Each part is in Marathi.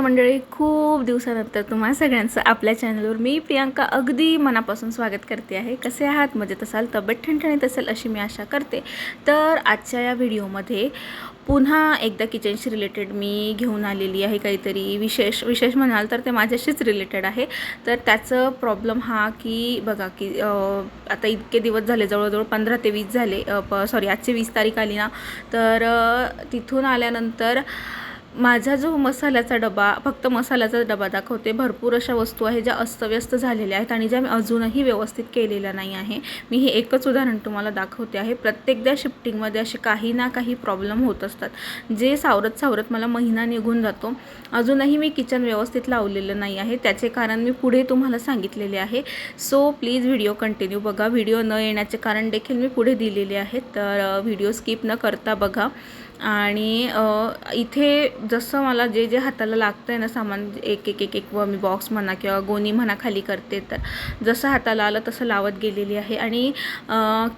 मंडळी खूप दिवसानंतर तुम्हा सगळ्यांचं आपल्या चॅनलवर मी प्रियांका अगदी मनापासून स्वागत करते आहे. कसे आहात? मजेत असाल? तब्येत ठणठणीत असेल अशी मी आशा करते. तर आजच्या या व्हिडिओमध्ये पुन्हा एकदा किचनशी रिलेटेड मी घेऊन आलेली आहे काहीतरी विशेष. विशेष म्हणाल तर ते माझ्याशीच रिलेटेड आहे. तर त्याचं प्रॉब्लेम हा की बघा की आता इतके दिवस झाले जवळजवळ पंधरा ते वीस झाले सॉरी आजची वीस तारीख आली ना तर तिथून आल्यानंतर माझा जो मसाल्याचा डबा फक्त मसाल्याचा डबा दाखवते भरपूर अशा वस्तू आहे ज्या अस्तव्यस्त झालेल्या आहेत आणि ज्या मी अजूनही व्यवस्थित केलेल्या नाही आहे. मी हे एकच उदाहरण तुम्हाला दाखवते आहे. प्रत्येकदा शिफ्टिंगमध्ये असे काही ना काही प्रॉब्लेम होत असतात. जे सावरत सावरत मला महिना निघून जातो. अजूनही मी किचन व्यवस्थित लावलेलं नाही आहे. त्याचे कारण मी पुढे तुम्हाला सांगितलेले आहे. सो प्लीज व्हिडिओ कंटिन्यू बघा. व्हिडिओ न येण्याचे कारण देखील मी पुढे दिलेले आहेत तर व्हिडिओ स्किप न करता बघा. आणि इथे जसं मला जे जे हाताला लागतं आहे ना सामान एक एक एक एक व मी बॉक्स म्हणा किंवा गोणी म्हणा खाली करते तर जसं हाताला आलं तसं लावत गेलेली आहे. आणि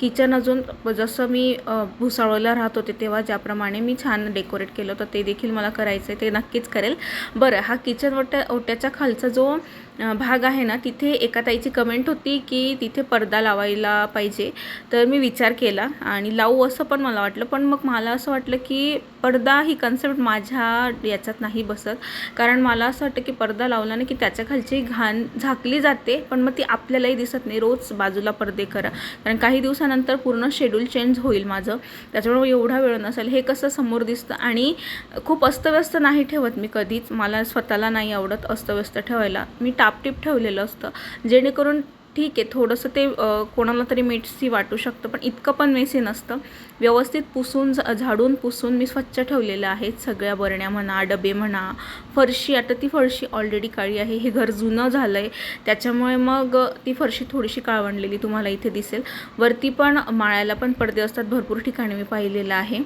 किचन अजून जसं मी भुसाळोला राहत होते तेव्हा ज्याप्रमाणे मी छान डेकोरेट केलं होतं ते देखील मला करायचं आहे ते नक्कीच करेल. बरं हा किचन ओट्या ओट्याच्या खालचा जो भाग आहे ना तिथे एका ताईची कमेंट होती की तिथे पडदा लावायला पाहिजे. तर मी विचार केला आणि लावू असं पण मला वाटलं. पण मग मला असं वाटलं की पडदा ही कन्सेप्ट माझ्या याच्यात नाही बसत. कारण मला असं वाटतं की पडदा लावला की त्याच्या खालची घाण झाकली जाते पण मग ती आपल्यालाही दिसत नाही. रोज बाजूला पडदे करा. कारण काही दिवसानंतर पूर्ण शेड्यूल चेंज होईल माझं. त्याच्यामुळे एवढा वेळ नसेल. हे कसं समोर दिसतं? आणि खूप अस्तव्यस्त नाही ठेवत मी कधीच. मला स्वतःला नाही आवडत अस्तव्यस्त ठेवायला. मी टापटीप ठेवलेलं असतं. जेणेकरून ठीक आहे थोडंसं ते कोणाला तरी मेटसी वाटू शकतं पण इतकं पण मेसी नसतं. व्यवस्थित पुसून झाडून पुसून मी स्वच्छ ठेवलेलं आहे सगळ्या बरण्या म्हणा डबे म्हणा. फरशी आता ती फरशी ऑलरेडी काळी आहे हे घर जुनं झालं आहे त्याच्यामुळे मग ती फरशी थोडीशी काळवंडलेली तुम्हाला इथे दिसेल. वरती पण माळ्याला पण पडदे असतात भरपूर ठिकाणी मी पाहिलेलं आहे.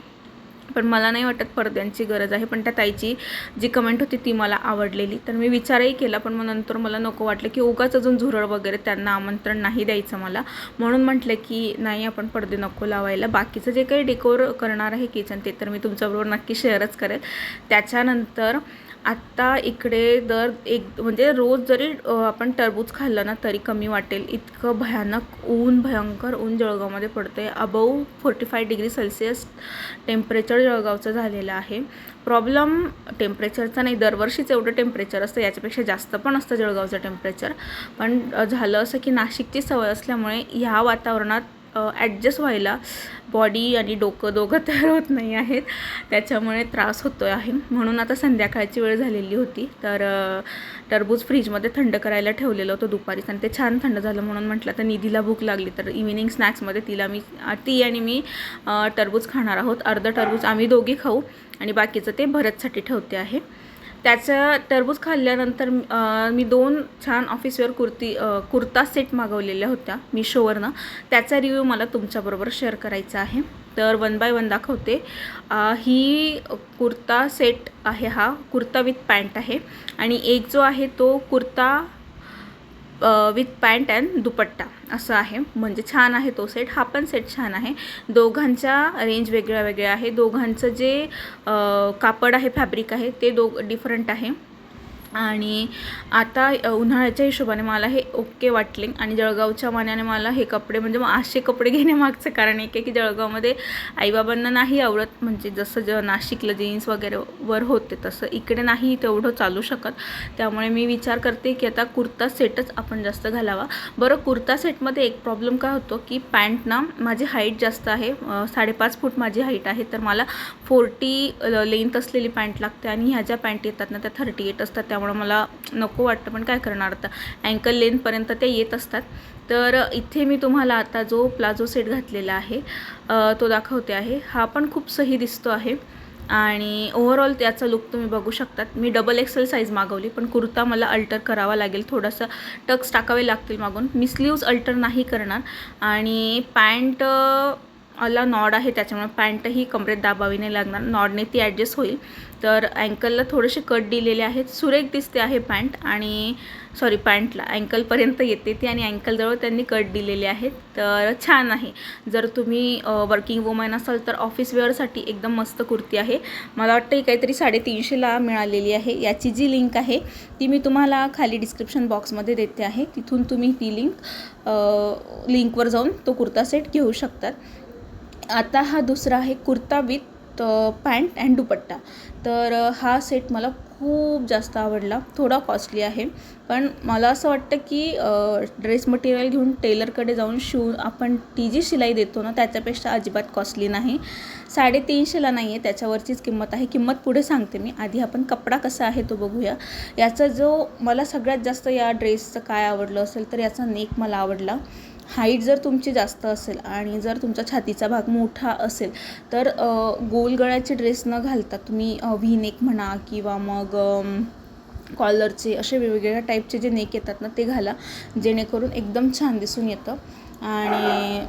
पण मला नाही वाटत पडद्यांची गरज आहे. पण त्या ताईची जी कमेंट होती ती मला आवडलेली. तर मी विचारही केला पण मग नंतर मला नको वाटलं की उगाच अजून झुरळ वगैरे त्यांना आमंत्रण नाही द्यायचं मला. म्हणून म्हटलं की नाही आपण पडदे नको लावायला. बाकीचं जे काही डेकोर करणार आहे किचन ते तर मी तुमच्याबरोबर नक्की शेअरच करेल. त्याच्यानंतर आत्ता इकडे दर एक म्हणजे रोज जरी आपण टरबूज खाल्लं ना तरी कमी वाटेल. इतकं भयानक ऊन भयंकर ऊन जळगावमध्ये पडतं आहे above forty five degree Celsius temperature जळगावचं झालेलं आहे. प्रॉब्लेम टेम्परेचरचा नाही दरवर्षीच एवढं टेम्परेचर असतं याच्यापेक्षा जास्त पण असतं जळगावचं टेम्परेचर. पण झालं असं की नाशिकची सवय असल्यामुळे ह्या वातावरणात ॲडजस्ट व्हायला. बॉडी आणि डोकं दोघं तयार होत नाही आहेत. त्याच्यामुळे त्रास होतो आहे. म्हणून आता संध्याकाळची वेळ झालेली होती. तर टरबूज फ्रीजमध्ये थंड करायला ठेवलेलं होतं दुपारीच आणि ते छान थंड झालं म्हणून म्हटलं तर निधीला भूक लागली. तर इव्हिनिंग स्नॅक्समध्ये तिला मी ती आणि मी टरबूज खाणार आहोत. अर्धं टरबूज आम्ही दोघी खाऊ. आणि बाकीचं ते भरतसाठी ठेवते आहे. त्याचं टरबूज खाल्ल्यानंतर मी दोन छान ऑफिसवेअर कुर्ती कुर्ता सेट मागवलेल्या होत्या मिशोवरनं त्याचा रिव्ह्यू मला तुमच्याबरोबर शेअर करायचा आहे. तर वन बाय वन दाखवते. ही कुर्ता सेट आहे हा कुर्ता विथ पॅन्ट आहे. आणि एक जो आहे तो kurta with pant and dupatta. असं आहे. म्हणजे छान आहे तो सेट हा पण सेट छान आहे. दोघांच्या रेंज वेगळ्या वेगळ्या आहे. दोघांचं जे कापड आहे फॅब्रिक आहे ते दो डिफरंट आहे. आणि आता उन्हाळ्याच्या हिशोबाने मला हे ओके वाटले आणि जळगावच्या मानाने मला हे कपडे म्हणजे मग असे कपडे घेण्यामागचं कारण एक आहे की जळगावमध्ये आईबाबांना नाही आवडत म्हणजे जसं ज नाशिकला जीन्स वगैरे वर होते तसं. इकडे नाही तेवढं चालू शकत. त्यामुळे मी विचार करते की आता कुर्ता सेटच आपण जास्त घालावा. बरं कुर्ता सेटमध्ये एक प्रॉब्लेम काय होतो की पॅन्ट ना माझी हाईट जास्त आहे साडेपाच फूट माझी हाईट आहे तर मला फोर्टी लेंथ असलेली पॅन्ट लागते आणि ह्या ज्या पॅन्ट येतात ना त्या थर्टी एट असतात. त्यामुळं मला नको वाटतं पण काय करणार आता? अँकल लेंथपर्यंत ते येत असतात. तर इथे मी तुम्हाला आता जो प्लाझो सेट घातलेला आहे तो दाखवते आहे. हा पण खूप सही दिसतो आहे. आणि ओव्हरऑल त्याचा लुक तुम्ही बघू शकतात. मी डबल एक्सेल साईज मागवली पण कुर्ता मला अल्टर करावा लागेल. थोडासा टक्स टाकावे लागतील मागून. मी स्लीव्ज अल्टर नाही करणार. आणि पॅन्ट ला नॉड आहे त्याच्यामुळे पॅन्टही कमरेत दाबावी नाही लागणार. नॉडने ती ॲडजस्ट होईल. तर अँकलला थोडेसे कट दिलेले आहेत. सुरेख दिसते आहे पॅन्ट आणि सॉरी पॅन्टला. अँकलपर्यंत येते ती आणि अँकलजवळ त्यांनी कट दिलेले आहेत. तर छान आहे. जर तुम्ही वर्किंग वुमन असाल तर ऑफिस वेअरसाठी एकदम मस्त कुर्ती आहे. मला वाटतं ही काहीतरी साडेतीनशेला मिळालेली आहे. याची जी लिंक आहे ती मी तुम्हाला खाली डिस्क्रिप्शन बॉक्समध्ये देते आहे. तिथून तुम्ही ती लिंक लिंकवर जाऊन तो कुर्ता सेट घेऊ शकतात. आता हा दुसरा आहे kurta with pant and dupatta. तर हा सेट मला खूप जास्त आवडला. थोडा कॉस्टली आहे. पण मला असं वाटतं की ड्रेस मटेरियल घेऊन टेलरकडे जाऊन शिवून आपण ती जी शिलाई देतो ना त्याच्यापेक्षा अजिबात कॉस्टली नाही. साडेतीनशेला नाही आहे त्याच्यावरचीच किंमत आहे. किंमत पुढे सांगते मी. आधी आपण कपडा कसा आहे तो बघूया. याचा जो मला सगळ्यात जास्त या ड्रेसचं काय आवडलं असेल तर याचा नेक मला आवडला. हाईट जर तुमची जास्त असेल आणि जर तुमचा छातीचा भाग मोठा असेल तर गोल गळ्याचे ड्रेस न घालता तुम्ही व्हीनेक म्हणा किंवा मग कॉलरचे असे वेगवेगळ्या टाईपचे जे नेक येतात ना ते घाला. जेणेकरून एकदम छान दिसून येतं. आणि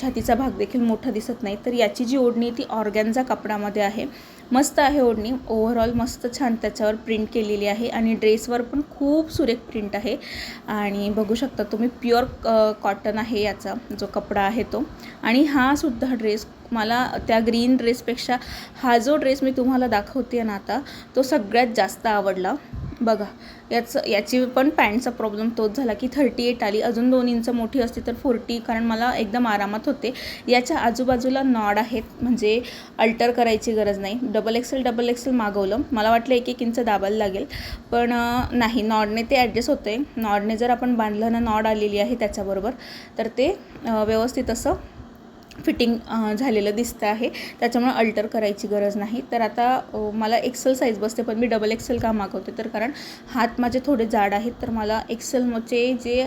छातीचा भाग देखील मोठा दिसत नाही. तर याची जी ओढणी ती ऑर्गॅन्झा कपड्यामध्ये आहे. मस्त आहे ओढणी. ओव्हरऑल मस्त छान त्याच्यावर प्रिंट केलेली आहे आणि ड्रेसवर पण खूप सुरेख प्रिंट आहे. आणि बघू शकता तुम्ही प्युअर कॉटन आहे याचा जो कपडा आहे तो. आणि हा सुद्धा ड्रेस मला त्या ग्रीन ड्रेसपेक्षा हा जो ड्रेस मी तुम्हाला दाखवते ना आता तो सगळ्यात जास्त आवडला. बघा याचं याची पण पॅन्टचा प्रॉब्लेम तोच झाला की थर्टी एट आली. अजून दोन इंच मोठी असती तर फोर्टी कारण मला एकदम आरामात होते. याच्या आजूबाजूला नॉड आहेत म्हणजे अल्टर करायची गरज नाही. डबल एक्सेल डबल एक्सेल मागवलं. मला वाटलं एक एक इंच दाबायला लागेल. पण नाही नॉडने ते ॲडजस्ट होते नॉडने जर आपण बांधलं ना नॉड आलेली आहे त्याच्याबरोबर तर ते व्यवस्थित असं फिटिंग झालेलं दिसतं आहे. त्याच्यामुळे अल्टर करायची गरज नाही. तर आता मला एक्सेल साईज बसते पण मी डबल एक्सेल का मागवते? तर कारण हात माझे थोडे जाड आहेत तर मला एक्सेलचे जे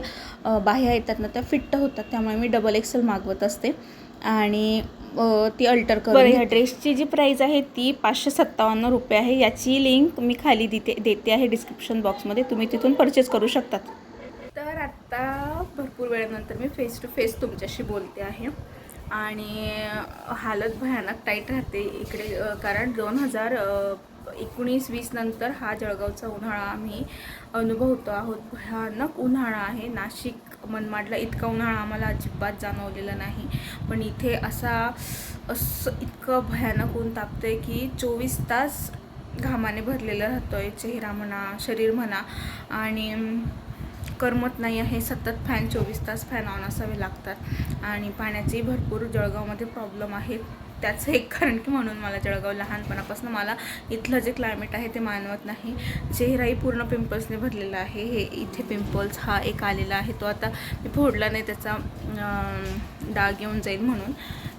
बाह्या येतात ना त्या फिट्ट होतात. त्यामुळे मी डबल एक्सेल मागवत असते. आणि ती अल्टर करून ह्या ड्रेसची जी प्राईज आहे ती पाचशे सत्तावन्न रुपये आहे. याची लिंक मी खाली देते देते आहे डिस्क्रिप्शन बॉक्समध्ये तुम्ही तिथून परचेस करू शकतात. तर आत्ता भरपूर वेळानंतर मी फेस टू फेस तुमच्याशी बोलते आहे. आणि हालत भयानक टाईट राहते इकडे कारण दोन हजार एकोणीस वीस नंतर हा जळगावचा उन्हाळा आम्ही अनुभवतो आहोत. भयानक उन्हाळा आहे. नाशिक मनमाडला इतका उन्हाळा आम्हाला अजिबात जाणवलेला नाही. पण इथे असा असं इतकं भयानक ऊन तापतं आहे की चोवीस तास घामाने भरलेलं राहतो आहे चेहरा म्हणा शरीर म्हणा. आणि करमत नाही आहे. सतत फॅन चोवीस तास फॅन ऑन असावे लागतात. आणि पाण्याचेही भरपूर जळगावमध्ये प्रॉब्लेम आहेत त्याचं एक कारण की म्हणून मला जळगाव लहानपणापासून मला इथलं जे क्लायमेट आहे ते मानवत नाही. चेहराही पूर्ण पिंपल्सने भरलेला आहे. हे इथे पिंपल्स हा एक आलेला आहे. तो आता मी फोडला नाही त्याचा डाग येऊन जाईल म्हणून.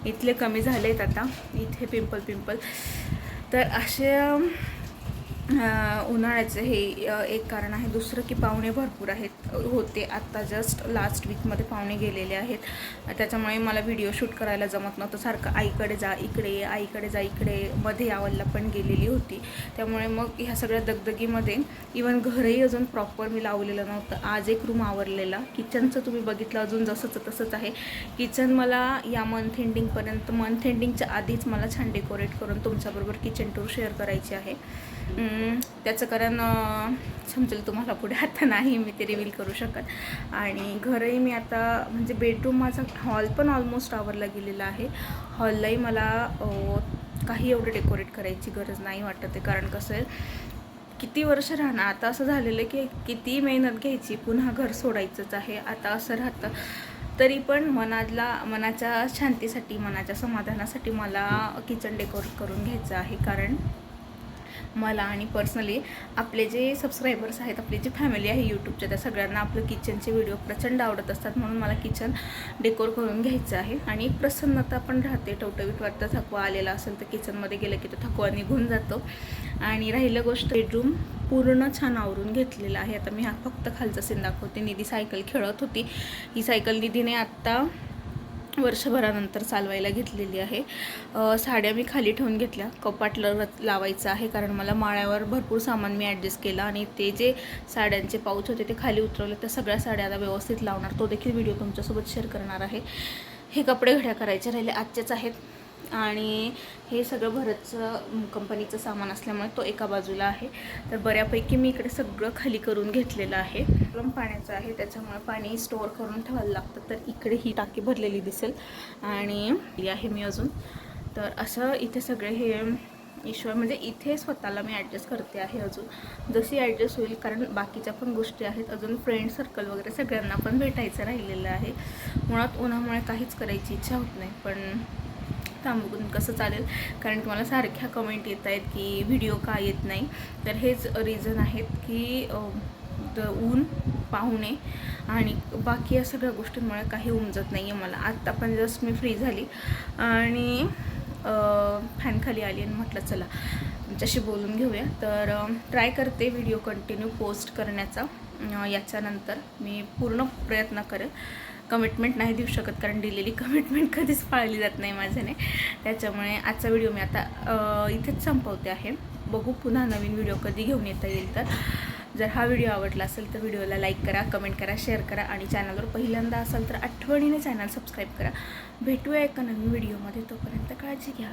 इथले कमी झाले आहेत आता. इथे पिंपल पिंपल तर असे उन्हाळ्याचं हे एक कारण आहे दुसरं की पाहुणे भरपूर आहेत. होते आत्ता जस्ट लास्ट वीकमध्ये पाहुणे गेलेले आहेत. त्याच्यामुळे मला व्हिडिओ शूट करायला जमत नव्हतं. सारखं आईकडे जा इकडे आईकडे जा इकडे मध्ये आवडला पण गेलेली होती. त्यामुळे मग ह्या सगळ्या दगदगीमध्ये इवन घरही अजून प्रॉपर मी लावलेलं नव्हतं. आज एक रूम आवरलेला. किचनचं तुम्ही बघितलं अजून जसंच तसंच आहे. किचन मला या मंथ एंडिंगपर्यंत मंथ एंडिंगच्या आधीच मला छान डेकोरेट करून तुमच्याबरोबर किचन टूर शेअर करायची आहे. त्याचं कारण समजेल तुम्हाला पुढे. आता नाही मी ते रिव्हील करू शकत. आणि घरही मी आता म्हणजे बेडरूम माझा हॉल पण ऑलमोस्ट आवरला गेलेला आहे. हॉललाही मला काही एवढं डेकोरेट करायची गरज नाही वाटत आहे. कारण कसं आहे किती वर्ष राहणार? आता असं झालेलं आहे की किती मेहनत घ्यायची? पुन्हा घर सोडायचंच आहे. आता असं राहतं. तरी पण मनाला मनाच्या शांतीसाठी मनाच्या समाधानासाठी मला किचन डेकोरेट करून घ्यायचं आहे. कारण मला आणि पर्सनली आपले जे सबस्क्रायबर्स आहेत आपली जी फॅमिली आहे यूट्यूबच्या त्या सगळ्यांना आपलं किचनचे व्हिडिओ प्रचंड आवडत असतात म्हणून मला किचन डेकोर करून घ्यायचं आहे. आणि एक प्रसन्नता पण राहते. टवटवीट वाटतं थकवा आलेला असेल तर किचनमध्ये गेलं की तो थकवा निघून जातो. आणि राहिलं गोष्ट बेडरूम पूर्ण छान आवरून घेतलेला आहे. आता मी हा फक्त खालचा सीन दाखवते. निधी सायकल खेळत होती. ही सायकल निधीने आत्ता वर्षभरानंतर चालवायला घेतलेली आहे. साड्या मी खाली ठेवून घेतल्या. कपाट ल लावायचं आहे कारण मला माळ्यावर भरपूर सामान मी ॲडजस्ट केलं आणि ते जे साड्यांचे पाऊच होते ते खाली उतरवले. त्या सगळ्या साड्या आता व्यवस्थित लावणार. तो देखील व्हिडिओ तुमच्यासोबत शेअर करणार आहे. हे कपडे घड्या करायचे राहिले. आजचेच आहेत. आणि हे सगळं भरतचं कंपनीचं सामान असल्यामुळे तो एका बाजूला आहे. तर बऱ्यापैकी मी इकडे सगळं खाली करून घेतलेलं आहे. गरम पाण्याचं आहे त्याच्यामुळे पाणी स्टोअर करून ठेवायला लागतं तर इकडे ही टाकी भरलेली दिसेल. आणि आहे मी अजून. तर असं इथे सगळे हे ईश्वर म्हणजे इथे स्वतःला मी ॲडजस्ट करते आहे अजून. जशी ॲडजस्ट होईल कारण बाकीच्या पण गोष्टी आहेत अजून फ्रेंड सर्कल वगैरे सगळ्यांना पण भेटायचं राहिलेलं आहे. मुळात उन्हामुळे काहीच करायची इच्छा होत नाही पण थांबून कसं चालेल. कारण की मला सारख्या कमेंट येत आहेत की व्हिडिओ का येत नाही. तर हेच रिझन आहेत की द- ऊन पाहुणे आणि बाकी या सगळ्या गोष्टींमुळे काही उमजत नाही आहे मला. आत्ता पण जस्ट मी फ्री झाली. आणि फॅनखाली आली आणि म्हटलं चला तुमच्याशी बोलून घेऊया. तर ट्राय करते व्हिडिओ कंटिन्यू पोस्ट करण्याचा. याच्यानंतर मी पूर्ण प्रयत्न करेन. कमिटमेंट नाही देऊ शकत कारण दिलेली कमिटमेंट कधीच पाळली जात नाही माझ्याने. त्याच्यामुळे आजचा व्हिडिओ मी आता इथेच संपवते आहे. बघू पुन्हा नवीन व्हिडिओ कधी घेऊन येता येईल तर. जर हा व्हिडिओ आवडला असेल तर व्हिडिओला लाईक करा कमेंट करा शेअर करा आणि चॅनलवर पहिल्यांदा असाल तर आठवणीने चॅनल सबस्क्राईब करा. भेटूया एका नवीन व्हिडिओमध्ये तोपर्यंत काळजी घ्या.